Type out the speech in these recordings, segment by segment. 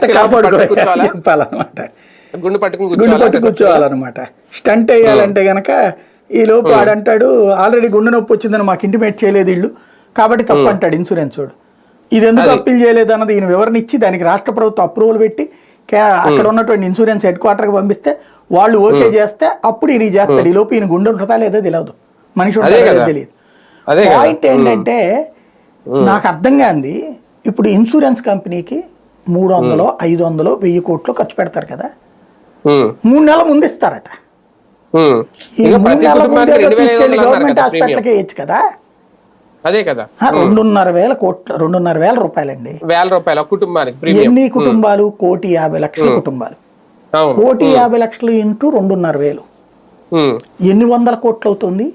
గుండు పట్టుకుని గుండు కూర్చోవాలా? పట్టు కూర్చోవాలన్నమాట. స్టంట్ వేయాలంటే గనక ఈ లోపు ఆడంటాడు ఆల్రెడీ గుండె నొప్పి వచ్చిందని మాకు ఇంటిమేట్ చేయలేదు వీళ్ళు కాబట్టి తప్పు అంటాడు ఇన్సూరెన్స్ వాడు. ఇది ఎందుకు అప్పీల్ చేయలేదు అన్నది ఈయన వివరణ ఇచ్చి దానికి రాష్ట్ర ప్రభుత్వం అప్రూవల్ పెట్టి అక్కడ ఉన్నటువంటి ఇన్సూరెన్స్ హెడ్ క్వార్టర్కి పంపిస్తే వాళ్ళు ఓకే చేస్తే అప్పుడు ఈయన చేస్తాడు. ఈ లోపు ఈయన గుండె ఉంటుందా లేదో తెలియదు మనిషి ఉంటుందా లేదో. తెలియదు. పాయింట్ ఏంటంటే నాకు అర్థం కాంది ఇప్పుడు ఇన్సూరెన్స్ కంపెనీకి మూడు వందలు ఐదు వందలు వెయ్యి కోట్లు ఖర్చు పెడతారు కదా. మూడు నెలల ముందు ఇస్తారట. ఈ మూడు నెలల ముందే తీసుకెళ్ళి గవర్నమెంట్ హాస్పిటల్కి. వేయచ్చు కదా. అదే కదా. రెండున్నర వేల కోట్ల రెండున్నర వేల రూపాయలండి. వేల రూపాయలు కుటుంబానికి ఎన్ని కుటుంబాలు? కోటి యాభై లక్షల కుటుంబాలు. కోటి యాభై లక్షలు ఇంటూ రెండున్నర వేలు. ఎన్ని వందల కోట్లు అవుతుంది?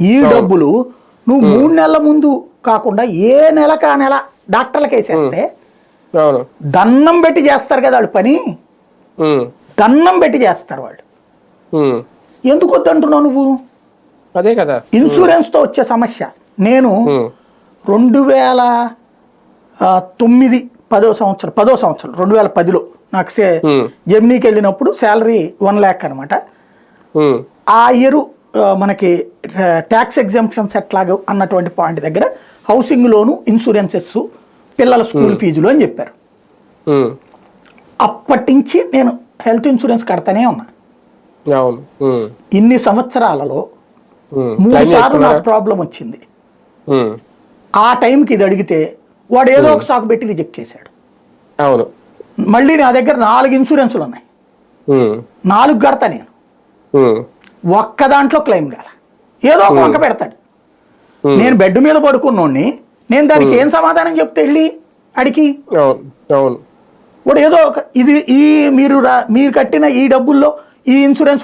ఈ డబ్బులు నువ్వు మూడు నెలల ముందు కాకుండా ఏ నెలకు ఆ నెల డాక్టర్లకు వేసేస్తే దన్నం పెట్టి చేస్తారు కదా వాళ్ళు పని? దన్నం పెట్టి చేస్తారు వాళ్ళు. ఎందుకు వద్దంటున్నావు నువ్వు? అదే కదా. ఇన్సూరెన్స్తో వచ్చే సమస్య. నేను రెండు వేల తొమ్మిది పదో సంవత్సరం పదో సంవత్సరం రెండు వేల పదిలో నాకు సే. జర్మనీకి వెళ్ళినప్పుడు శాలరీ వన్ ల్యాక్ అనమాట ఆ ఇయర్ మనకి ట్యాక్స్ ఎగ్జామ్షన్స్ ఎట్లాగో అన్నటువంటి పాయింట్ దగ్గర హౌసింగ్ లోను ఇన్సూరెన్సెస్ పిల్లల స్కూల్ ఫీజులు అని చెప్పారు. అప్పటి నుంచి నేను హెల్త్ ఇన్సూరెన్స్ కడతానే ఉన్నా. ఇన్ని సంవత్సరాలలో. మూడు సార్లు? నాకు ప్రాబ్లం వచ్చింది. ఆ టైంకి ఇది అడిగితే వాడు ఏదో ఒక సాకు పెట్టి రిజెక్ట్ చేశాడు. అవును. మళ్ళీ నా దగ్గర నాలుగు ఇన్సూరెన్సులు ఉన్నాయి. నాలుగు కడతా నేను. ఒక్క దాంట్లో క్లెయిమ్ కాల. ఏదో ఒక వంక పెడతాడు. నేను బెడ్ మీద పడుకున్నోడిని నేను దానికి ఏం సమాధానం చెప్తే వెళ్ళి అడిగి? వాడు ఏదో ఒక ఇది ఈ మీరు మీరు కట్టిన ఈ డబ్బుల్లో ఈ ఇన్సూరెన్స్